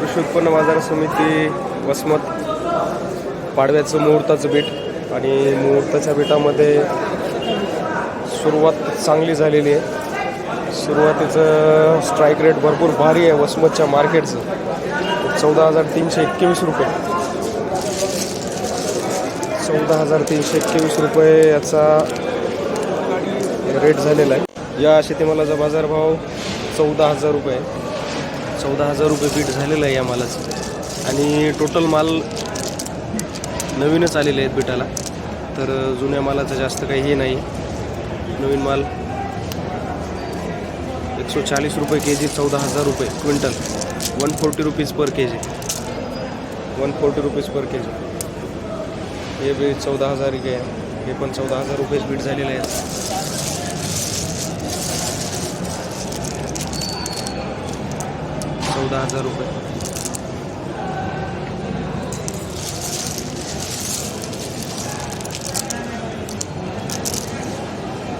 कृषी उत्पन्न बाजार समिती वसमत पाडव्याचं मुहूर्ताचं बीट आणि मुहूर्ताच्या बीटामध्ये सुरुवात चांगली झालेली आहे. सुरुवातीचं स्ट्राईक रेट भरपूर भारी आहे वसमतच्या मार्केटचं. चौदा हजार तीनशे एक्केवीस रुपये. चौदा हजार तीनशे एक्केवीस रुपये याचा रेट झालेला आहे. या शेतीमालाचा बाजारभाव चौदा हजार रुपये चौदा हजार रुपये पीठ झालेलं आहे या मालाचं. आणि टोटल माल नवीनच आलेले आहेत पिठाला. तर जुन्या मालाचं जास्त काही हे नाही. नवीन माल एकशे चाळीस रुपये के जी चौदा हजार रुपये quintal. One forty rupees per K G one forty rupees per K G हे बी चौदा हजार हे हे पण चौदा हजार रुपयेच बीट झालेलं आहे. चौदा हजार रुपये.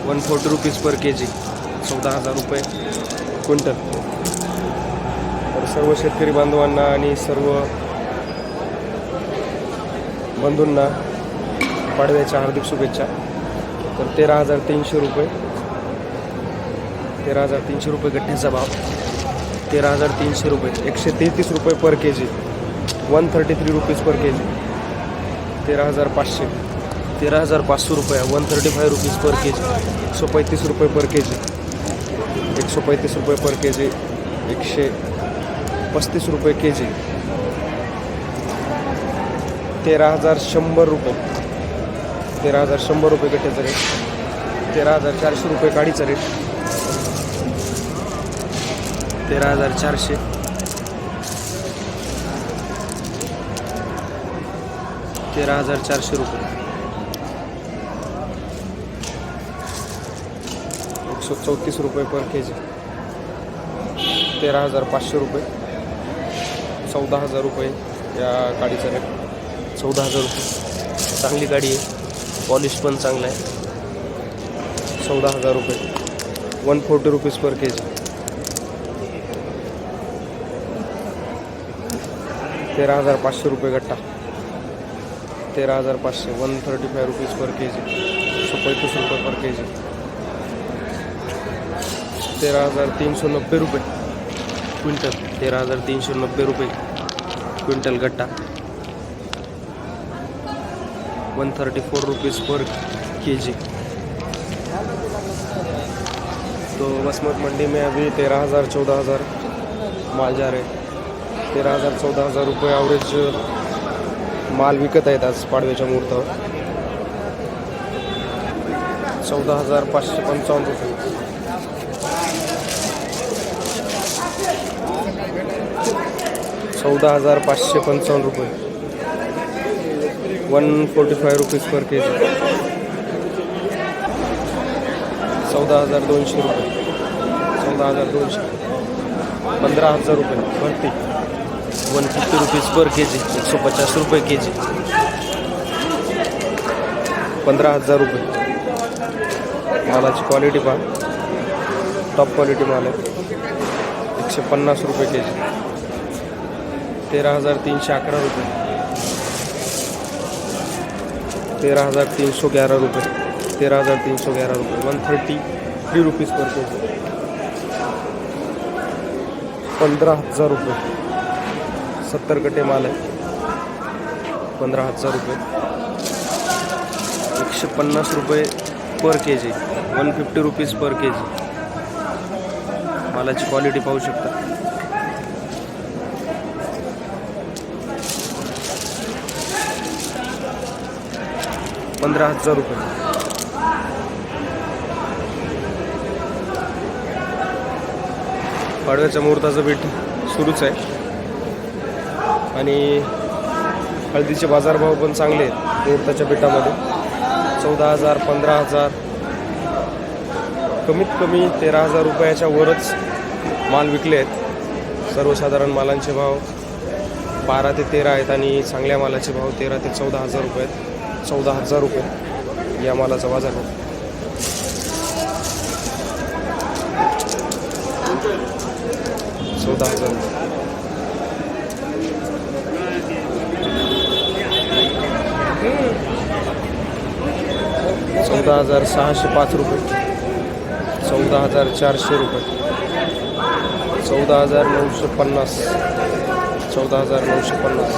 One forty rupees per K G चौदा हजार रुपये. क्विंटल तर सर्व शेतकरी बांधवांना आणि सर्व बंधूंना पाडव्याच्या हार्दिक शुभेच्छा. तर तेरा हजार तीनशे रुपये. तेरा हजार तीनशे रुपये गठ्ठ्याचा भाव. तेरा हजार तीनशे रुपये. एकशे तेहतीस रुपये per K G one thirty three rupees per K G तेरा हजार पाचशे. तेरा हजार पाचशे रुपये. One thirty five rupees per K G एकशे पैंतीस रुपये पर के जी एकशे पैंतीस रुपये पर के जी एकशे पस्तीस रुपये के जी तेरा हजार शंभर रुपये. तेरा हजार शंभर रुपये गठ्ठ्याचा रेट तेरा हजार चारशे रुपये काढीचा रेट तेरा हजार चारशे. तेरा हजार चारशे रुपये. एकशे चौतीस रुपये पर के जी तेरा हजार पाचशे रुपये. चौदा हजार रुपये या गाडीचा रेट चौदा हजार रुपये. चांगली गाडी आहे. पॉलिश पण चांगला आहे. चौदा हजार रुपये. One forty rupees per K G तेरा हज़ार पाचशे रुपये गट्टा. तेरा हज़ार पाचशे one thirty five rupees per K G एकशे पैंतीस रुपये पर के जी तेरह हज़ार तीन सौ नब्बे रुपये. क्विंटल. तेरा हज़ार तीन सौ नब्बे रुपये. Quintal Gatta. One thirty four rupees per K G तो बसमत मंडी में अभी तेरह हज़ार चौदह हज़ार माल जा रहे तेरा हजार चौदा हजार रुपये ॲव्हरेज माल विकत आहेत आज पाडव्याच्या मुहूर्तावर. चौदा हजार पाचशे पंचावन्न रुपये. चौदा हजार पाचशे पंचावन्न रुपये. One forty five rupees per K G चौदा हजार दोनशे रुपये. चौदा हजार दोनशे. पंधरा हजार रुपये. भरती. One fifty rupees per K G एकशे पचास रुपये के जी पंधरा हजार रुपये. मालाची क्वालिटी पहा. टॉप क्वालिटी माल आहे. एकशे पन्नास रुपये के जी तेरा हजार तीनशे अकरा रुपये. तेरा हजार तीन सौ ग्यारह रुपये. तेरा हजार तीन सौ ग्यारह रुपये. One thirty three rupees per K G पंधरा हजार रुपये. सत्तर गटे माल आहे. पंधरा हजार रुपये. एकशे पन्नास रुपये per K G one fifty rupees per K G मालाची क्वालिटी पाहू शकता. पंधरा हजार रुपये. पाडव्याच्या मुहूर्ताचं बीट सुरूच आहे. आणि हळदीचे बाजारभाव पण चांगले आहेत मुहूर्ताच्या बीटामध्ये चौदा हजार पंधरा हजार. कमीत कमी तेरा हजार रुपयाच्या वरच माल विकले आहेत. सर्वसाधारण मालांचे भाव बारा ते तेरा आहेत आणि चांगल्या मालाचे भाव तेरा ते चौदा हजार रुपये आहेत. चौदा हजार रुपये या मालाचा बाजार भाव. चौदा हजार सहाशे पाच रुपये. चौदा हजार चारशे रुपये. चौदा हजार नऊशे पन्नास. चौदा हजार नऊशे पन्नास.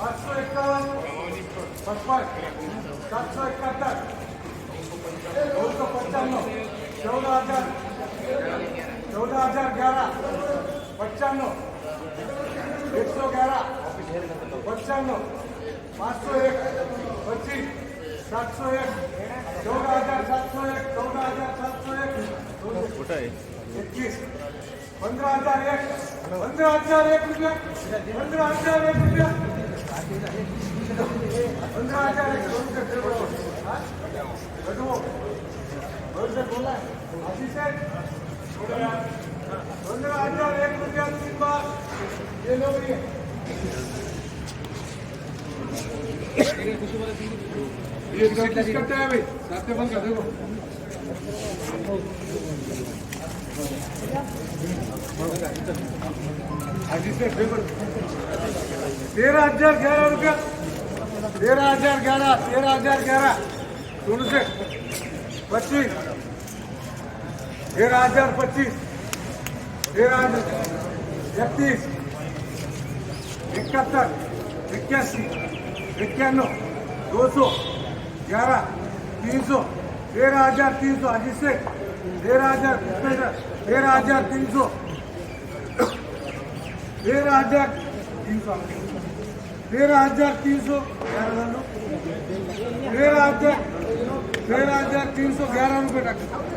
पाचशे एकावन्न पचपन सातशे एकाहत्तर नऊशे पंच्याण्णव चौदा हजार चौदा हजार ग्यारह पचानवे एक सौ ग्यारह पचानवे पाँच सौ एक पच्चीस सात सौ एक चौदह हजार सात सौ एक चौदह हजार सात सौ एक इक्कीस पंद्रह हजार एक पंद्रह हजार एक रुपया पंद्रह हजार एक रुपया पंद्रह हजार एक दोन से फिर बढ़ो हाँ? बढ़ो और से बोला अभी से पंद्रह हजार ये किस करते हैं भाई बंद कर देखो। तेरह हज़ार ग्यारह रुपया। तेरह हज़ार ग्यारह, तेरह हज़ार ग्यारह। सुन से। पच्चीस। तेरह हज़ार पच्चीस। तेरह हज़ार। इकतीस। इकहत्तर इक्यासी इक्यानवे दो सौ ग्यारह तीन सौ तेरह हजार तीन सौ अजी से तेरह हजार तेरह हजार तीन सौ तेरह हजार तीन सौ तेरह हजार तीन सौ ग्यारह तेरह हजार तेरह हजार तीन सौ ग्यारह रुपये टका